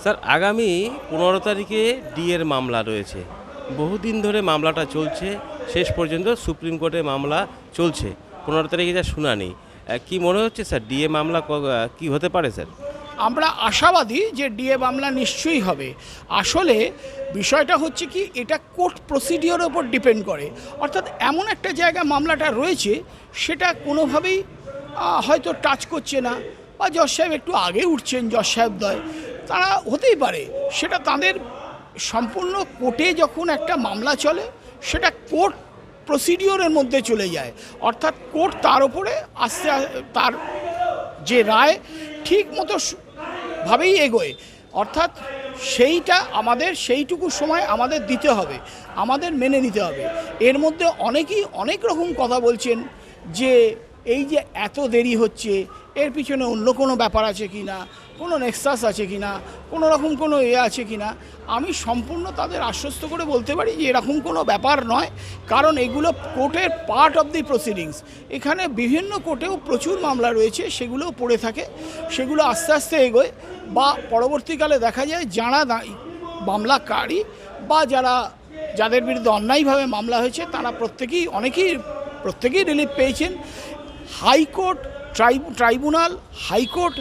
Sir, আগামী পনেরো তারিখে ডিএর মামলা রয়েছে। বহুদিন ধরে মামলাটা চলছে, শেষ পর্যন্ত সুপ্রিম কোর্টে মামলা চলছে। পনেরো তারিখে যা শুনানি কি মনে হচ্ছে স্যার ডিএ মামলা ক- হতে পারে স্যার? আমরা আশাবাদী যে ডিএ মামলা নিশ্চয়ই হবে। আসলে বিষয়টা হচ্ছে কি, এটা কোর্ট প্রসিডিওর ওপর ডিপেন্ড করে। অর্থাৎ এমন একটা জায়গা মামলাটা রয়েছে, সেটা কোনোভাবেই হয়তো টাচ করছে না। বা জজ সাহেব একটু আগে উঠছেন, জজ সাহেবদ্বয় তারা হতেই পারে। সেটা তাদের সম্পূর্ণ কোর্টে যখন একটা মামলা চলে, সেটা কোর্ট প্রসিডিওরের মধ্যে চলে যায়। অর্থাৎ কোর্ট তার উপরে আস্তে তার যে রায় ঠিক মতো ভাবেই এগোয়। অর্থাৎ সেইটা আমাদের, সেইটুকু সময় আমাদের দিতে হবে, আমাদের মেনে নিতে হবে। এর মধ্যে অনেকেই অনেক রকম কথা বলছেন যে, এই যে এত দেরি হচ্ছে, এর পিছনে অন্য কোনো ব্যাপার আছে কি না কোনো নেক্সাস আছে কি না কোনো রকম কোনো এ আছে কি না আমি সম্পূর্ণ তাদের আশ্বস্ত করে বলতে পারি যে এরকম কোনো ব্যাপার নয়, কারণ এগুলো কোর্টের পার্ট অফ দি প্রসিডিংস এখানে বিভিন্ন কোর্টেও প্রচুর মামলা রয়েছে, সেগুলোও পড়ে থাকে, সেগুলো আস্তে আস্তে এগোয়, বা পরবর্তীকালে দেখা যায় যারা মামলাকারী বা যারা, যাদের বিরুদ্ধে অন্যায়ভাবে মামলা হয়েছে, তারা প্রত্যেকেই, অনেকেই, প্রত্যেকেই রিলিফ পেয়েছেন। হাইকোর্ট ট্রাইব্যুনাল, হাইকোর্ট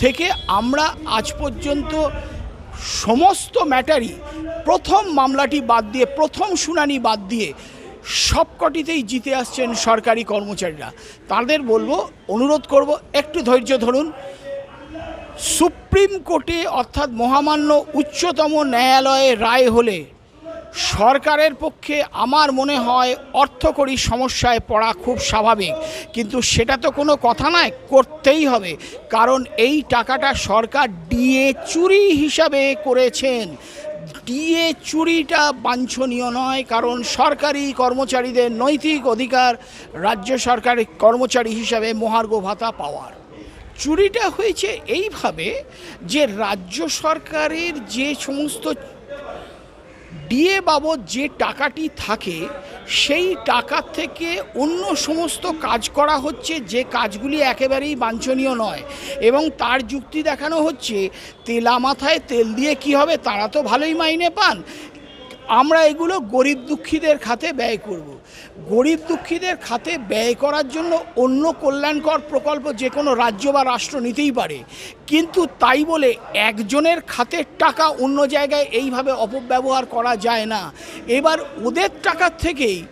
থেকে আমরা আজ পর্যন্ত সমস্ত ম্যাটারই, প্রথম মামলাটি বাদ দিয়ে, প্রথম শুনানি বাদ দিয়ে সবকটিতেই জিতে আসছেন সরকারি কর্মচারীরা। তাদের বলব, অনুরোধ করব, একটু ধৈর্য ধরুন। সুপ্রিম কোর্টে অর্থাৎ মহামান্য উচ্চতম ন্যায়ালয়ে রায় হলে সরকারের পক্ষে আমার মনে হয় অর্থকরী সমস্যায় পড়া খুব স্বাভাবিক। কিন্তু সেটা তো কোনো কথা নয়, করতেই হবে। কারণ এই টাকাটা সরকার ডিএ চুরি হিসাবে করেছেন। ডিএ চুরিটা বাঞ্ছনীয় নয়, কারণ সরকারি কর্মচারীদের নৈতিক অধিকার রাজ্য সরকারি কর্মচারী হিসাবে মহার্ঘ ভাতা পাওয়ার। চুরিটা হয়েছে এইভাবে যে রাজ্য সরকারের যে সমস্ত ডিএ বাবদ যে টাকাটি থাকে, সেই টাকা থেকে অন্য সমস্ত কাজ করা হচ্ছে, যে কাজগুলি একেবারেই বাঞ্ছনীয় নয়। এবং তার যুক্তি দেখানো হচ্ছে, তেলা মাথায় তেল দিয়ে কি হবে, তারা তো ভালোই মাইনে পান। আমরা এগুলো গরিব দুঃখীদের খাতে ব্যয় করব। গরিব দুঃখীদের খাতে ব্যয় করার জন্য অন্য কল্যাণকর প্রকল্প যে কোনো রাজ্য বা রাষ্ট্র নিতেই পারে। কিন্তু তাই বলে একজনের খাতের টাকা অন্য জায়গায় এইভাবে অপব্যবহার করা যায় না। এবার ওদের টাকার থেকেই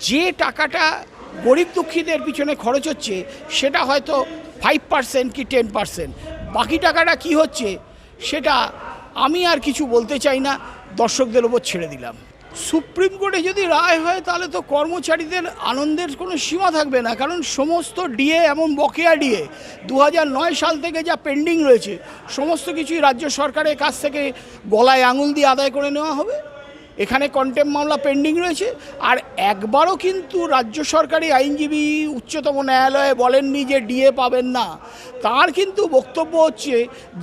যে টাকাটা গরিব দুঃখীদের পিছনে খরচ হচ্ছে, সেটা হয়তো ফাইভ পার্সেন্ট কি টেন পার্সেন্ট বাকি টাকাটা কি হচ্ছে, সেটা আমি আর কিছু বলতে চাই না। দর্শকদের ওপর ছেড়ে দিলাম। সুপ্রিম কোর্টে যদি রায় হয়, তাহলে তো কর্মচারীদের আনন্দের কোনো সীমা থাকবে না, কারণ সমস্ত ডিএ এমন বকেয়া ডিএ দু সাল থেকে যা পেন্ডিং রয়েছে, সমস্ত কিছুই রাজ্য সরকারের কাছ থেকে গলায় আঙুল দিয়ে আদায় করে নেওয়া হবে। এখানে কন্টেম মামলা পেন্ডিং রয়েছে। আর একবারও কিন্তু রাজ্য সরকারি আইনজীবী উচ্চতম ন্যায়ালয়ে বলেননি যে ডিএ পাবেন না। তার কিন্তু বক্তব্য হচ্ছে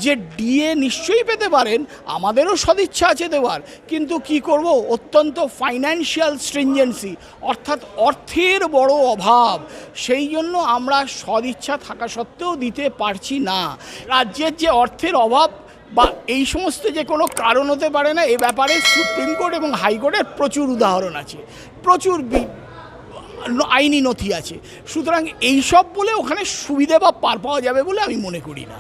যে ডিএ নিশ্চয়ই পেতে পারেন, আমাদেরও সদিচ্ছা আছে দেওয়ার। কিন্তু কি করব? অত্যন্ত ফাইন্যান্সিয়াল স্ট্রিঞ্জেন্সি অর্থাৎ অর্থের বড় অভাব। সেই জন্য আমরা সদিচ্ছা থাকা সত্ত্বেও দিতে পারছি না। রাজ্যের যে অর্থের অভাব বা এই সমস্ত যে কোনো কারণ হতে পারে না, এ ব্যাপারে সুপ্রিম কোর্ট এবং হাইকোর্টের প্রচুর উদাহরণ আছে, প্রচুর আইনি নথি আছে। সুতরাং এই সব বলে ওখানে সুবিধে বা পার পাওয়া যাবে বলে আমি মনে করি না।